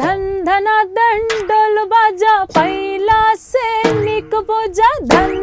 धन धना दंडल बाजा पैला से निक बोजा धन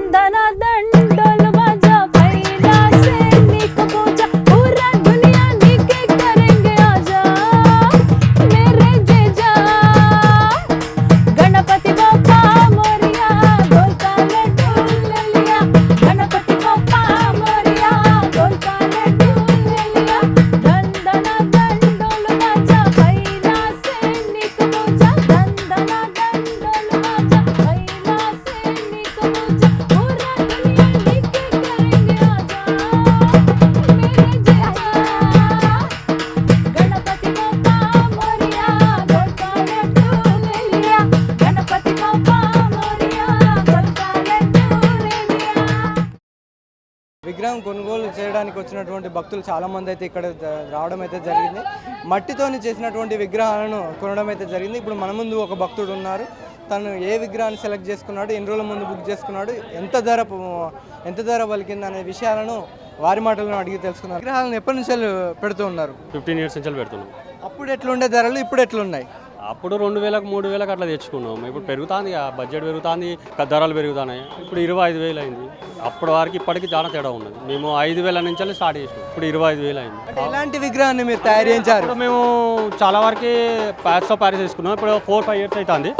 విగ్రహం కొనుగోలు చేయడానికి వచ్చినటువంటి భక్తులు చాలా మంది అయితే ఇక్కడ రావడం అయితే జరిగింది. మట్టితోని చేసినటువంటి విగ్రహాలను కొనడం అయితే జరిగింది. ఇప్పుడు మన ముందు ఒక భక్తుడు ఉన్నారు. తను ఏ విగ్రహాన్ని సెలెక్ట్ చేసుకున్నాడు ఎన్ని రోజుల ముందు బుక్ చేసుకున్నాడు ఎంత ధర ఎంత ధర పలికింది అనే విషయాలను వారి మాటలను అడిగి తెలుసుకున్నారు విగ్రహాలను ఎప్పటి నుంచి పెడుతూ ఉన్నారు? ఫిఫ్టీన్ ఇయర్స్ నుంచి పెడుతున్నాం. అప్పుడు ఎట్లుండే ధరలు ఇప్పుడు ఎట్లున్నాయి? అప్పుడు రెండు వేలకు మూడు వేలకు అట్లా తెచ్చుకున్నాం. ఇప్పుడు పెరుగుతుంది ఆ బడ్జెట్ పెరుగుతుంది ధరలు పెరుగుతున్నాయి. ఇప్పుడు ఇరవై ఐదు వేలు అయింది. అప్పటి వరకు ఇప్పటికి చాలా తేడా ఉన్నది. మేము ఐదు వేల నుంచి స్టార్ట్ చేసినాం. ఇప్పుడు ఇరవై ఐదు వేలు అయింది. ఎలాంటి విగ్రహాన్ని మీరు తయారు చేయించారు మేము చాలా వరకు ప్యాక్స్ ఆఫ్ ప్యారిస్ తీసుకున్నాం ఇప్పుడు ఫోర్ ఫైవ్ ఇయర్స్ అవుతుంది.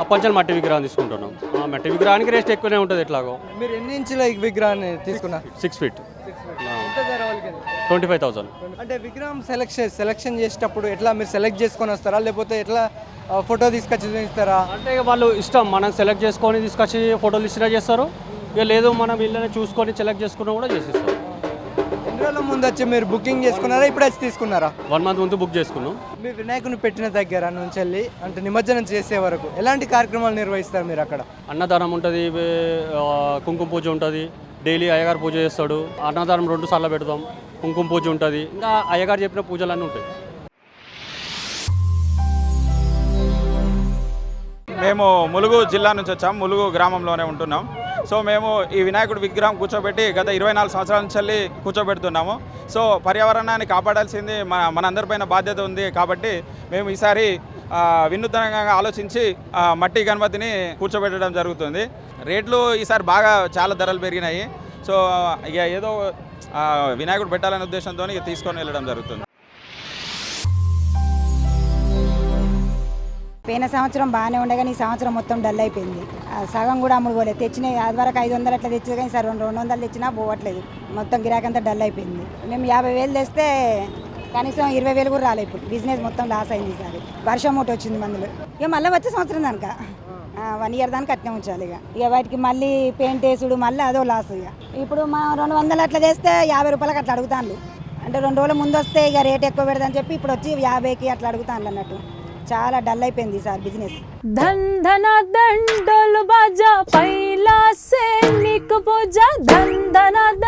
అప్పటి నుంచి మట్టి విగ్రహం తీసుకుంటున్నాం. ఆ మట్టి విగ్రహానికి రేస్ట్ ఎక్కువనే ఉంటుంది ఎట్లాగో. మీరు ఎన్ని ఇంచుల ఈ విగ్రహాన్ని తీసుకున్నారు సిక్స్ ఫీట్ ఎంత ధర పలికింది ట్వంటీ ఫైవ్ థౌసండ్ అంటే విగ్రహం సెలెక్షన్ సెలెక్షన్ చేసేటప్పుడు ఎట్లా మీరు సెలెక్ట్ చేసుకొని వస్తారా? లేకపోతే ఎట్లా ఆ, ఫోటో తీసుకొచ్చి చూపిస్తారా? అంటే ఇక వాళ్ళు ఇష్టం మనం సెలెక్ట్ చేసుకొని తీసుకొచ్చి ఫోటోలు ఇచ్చినా చేస్తారు. ఇక లేదు మనం వీళ్ళని చూసుకొని సెలెక్ట్ చేసుకున్నా కూడా చేసేస్తారు. రోజుల ముందు వచ్చి మీరు బుకింగ్ చేసుకున్నారా? ఇప్పుడు వచ్చి తీసుకున్నారా? వన్ మంత్ ముందు బుక్ చేసుకున్నాం. మీ వినాయకుని పెట్టిన దగ్గర నుంచి వెళ్ళి అంటే నిమజ్జనం చేసే వరకు ఎలాంటి కార్యక్రమాలు నిర్వహిస్తారు మీరు అక్కడ? అన్నదానం ఉంటుంది కుంకుమ పూజ ఉంటుంది డైలీ అయ్యగారు పూజ చేస్తాడు. అన్నదానం రెండు సార్లు పెడతాం కుంకుమ పూజ ఉంటుంది. ఇంకా అయ్యగారు చెప్పిన పూజలన్నీ ఉంటాయి. మేము ములుగు జిల్లా నుంచి వచ్చాం ములుగు గ్రామంలోనే ఉంటున్నాం. సో మేము ఈ వినాయకుడి విగ్రహం కూర్చోబెట్టి గత ఇరవై నాలుగు సంవత్సరాల నుంచి కూర్చోబెడుతున్నాము. సో పర్యావరణాన్ని కాపాడాల్సింది మన మనందరిపైన బాధ్యత ఉంది కాబట్టి మేము ఈసారి వినూతనంగా వినూత్నంగా ఆలోచించి మట్టి గణపతిని కూర్చోబెట్టడం జరుగుతుంది. రేట్లు ఈసారి బాగా చాలా ధరలు పెరిగినాయి. సో ఇక ఏదో వినాయకుడు పెట్టాలనే ఉద్దేశంతో ఇక తీసుకొని వెళ్ళడం జరుగుతుంది. పోయిన సంవత్సరం బాగానే ఉండే కానీ ఈ సంవత్సరం మొత్తం డల్ అయిపోయింది. ఆ సగం కూడా అమ్ముడుకోలేదు తెచ్చిన అది వరకు ఐదు వందలు అట్లా తెచ్చేది కానీ సార్ రెండు రెండు వందలు తెచ్చినా పోవట్లేదు. మొత్తం గిరాకంతా డల్ అయిపోయింది. మేము యాభై వేలు తెస్తే కనీసం ఇరవై వేలు కూడా రాలేదు ఇప్పుడు. బిజినెస్ మొత్తం లాస్ అయింది సార్. వర్షం ఒకటి వచ్చింది మందులు. ఇక మళ్ళీ వచ్చే సంవత్సరం దానిక? వన్ ఇయర్ దానికి అట్నే ఉంచాలి ఇక. ఇక వాటికి మళ్ళీ పెయింట్ వేసుడు మళ్ళీ అదో లాస్ ఇక. ఇప్పుడు మా రెండు వందలు అట్లా చేస్తే యాభై రూపాయలకి అట్లా అడుగుతాను అంటే రెండు రోజుల ముందు వస్తే ఇక రేట్ ఎక్కువ పెడదని చెప్పి ఇప్పుడు వచ్చి యాభైకి అట్లా అడుగుతాను అన్నట్టు. చాలా డల్ అయిపోయింది సార్ బిజినెస్. ధన్ ధన దండలు బాజా పైలా సే నీకు పూజ. ధన దండ